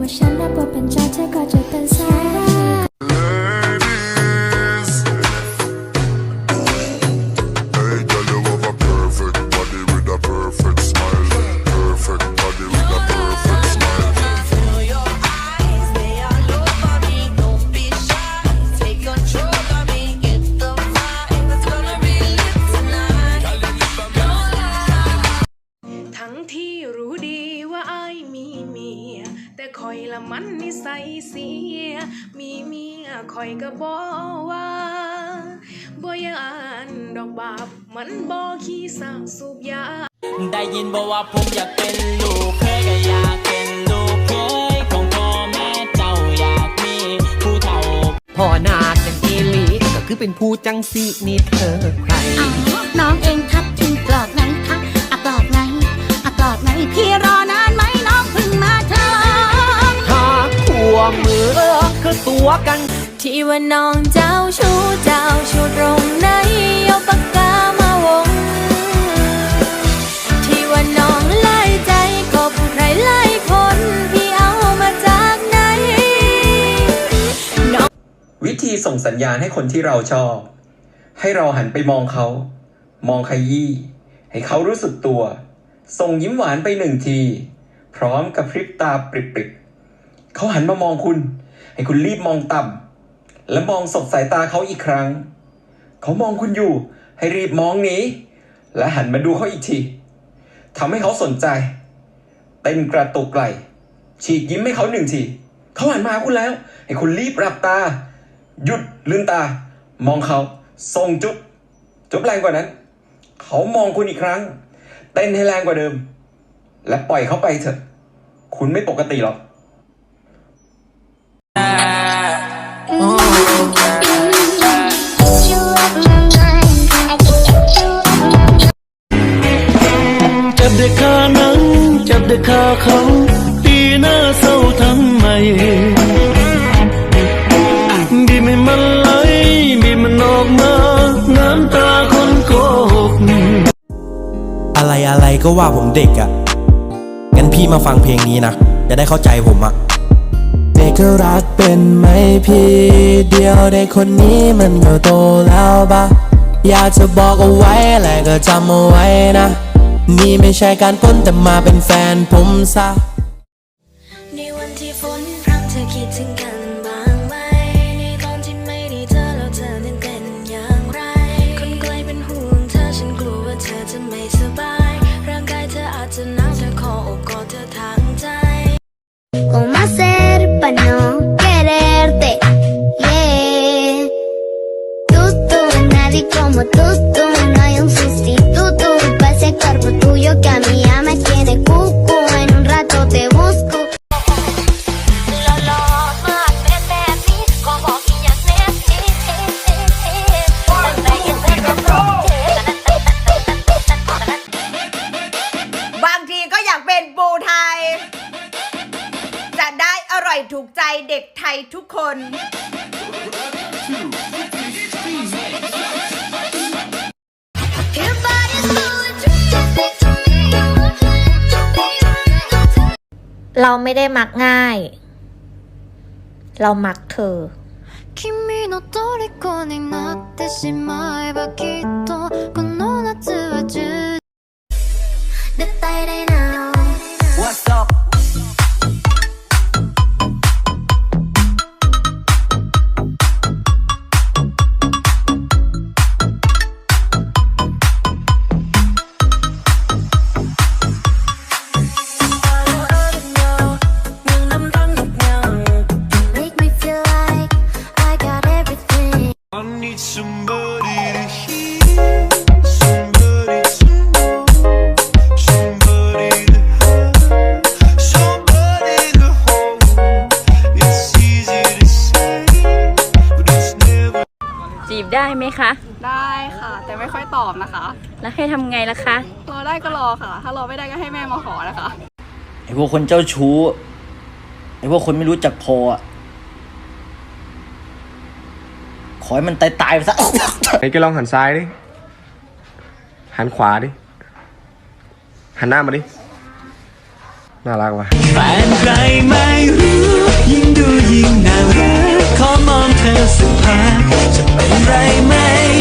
我想那不笨，找借口就笨色。 คอยละมันนิสัยเสีย มีเมียคอยก็บ่ว่าบ่ยานดอกบาปมันบ่ขี้สาสูบยา ได้ยินบอกว่าผมอยากเป็นลูกเคยก็อยากเป็นลูกเคยของพ่อแม่เจ้าอยากมีผู้เฒ่าพ่อนาจันอีหลีก็คือเป็นผู้จังสีนี่เธอใครน้องเองครับถึงกรอกไหนคะอกรอกไหนอกรอกไหนพี่รอ ตัวกัน ที่ว่าน้องเจ้าชู้เจ้าชู้ตรงไหนเอาปากกามาวง ที่ว่าน้องไล่ใจกบใครไล่คนพี่เอามาจากไหนวิธีส่งสัญญาณให้คนที่เราชอบ ให้เราหันไปมองเขา มองขยี้ให้เขารู้สึกตัว ส่งยิ้มหวานไปหนึ่งที พร้อมกับพริบตาปริบๆเขาหันมามองคุณ ให้คุณรีบมองต่ำและมองสบสายตาเขาอีกครั้ง เขามองคุณอยู่ ให้รีบมองหนีและหันมาดูเขาอีกทีทำให้เขาสนใจ เต้นกระตุกไหลฉีกยิ้มให้เขาหนึ่งทีเขาหันมาหาคุณแล้ว ให้คุณรีบรับตา หยุดลืมตา มองเขาส่งจุ๊บจุ๊บแรงกว่านั้น เขามองคุณอีกครั้ง เต้นให้แรงกว่าเดิม และปล่อยเขาไปเถอะ คุณไม่ปกติหรอก ทำไมบีไม่มันไหลบีมันออกมาน้ำตาคนโกหกอะไรอะไรก็ว่าผมเด็กอะ่ะ งั้นพี่มาฟังเพลงนี้นะ จะได้เข้าใจผมอะ่ะ เด็กก็รักเป็นไหมพี่เดียวเด็กคนนี้มันก็โตแล้วปะอยากจะบอกเอาไว้แหละก็จำเอาไว้นะ นี่ไม่ใช่การปล้นแต่มาเป็นแฟนผมซะ ในวันที่ฝนพรำเธอคิดถึงกันบ้างไหม ในตอนที่ไม่ได้เจอแล้วเธอนั้นเป็นอย่างไร คนไกลเป็นห่วงเธอฉันกลัวว่าเธอจะไม่สบาย ร่างกายเธออาจจะหนาวเธอขอโอบกอดเธอทางใจ ¿Cómo hacer para no quererte? Yeah. Tú, tú, nadie como tú, tú. No hay un sustituto para ese cuerpo tuyo que a mí ya me tiene cucu. En un rato te busco. หล่อๆมากเป็นแบบนี้ขอบอกอีกอย่างแน่ตั้งแต่เห็นเธอก็พร้อมเธอบางทีก็อยากเป็นปูไทย จะได้อร่อยถูกใจเด็กไทยทุกคน เราไม่ได้มักง่าย เรามักเธอ 君の虜になってしまえばきっとこの夏は充 De Tyre now. What's ได้ไหมคะ ได้ค่ะ แต่ไม่ค่อยตอบนะคะ แล้วให้ทำไงล่ะคะ รอได้ก็รอค่ะ ถ้ารอไม่ได้ก็ให้แม่มาขอนะคะ ไอพวกคนเจ้าชู้ ไอพวกคนไม่รู้จักพออะขอให้มันตายตายๆไปซะไอ้แกลองหันซ้ายดิ หันขวาดิ หันหน้ามาดิ น่ารักว่ะ แฟนใครไม่รู้ ยิ่งดูยิ่งน่ารักขอมองเธอสักพักจะเป็นไรไหม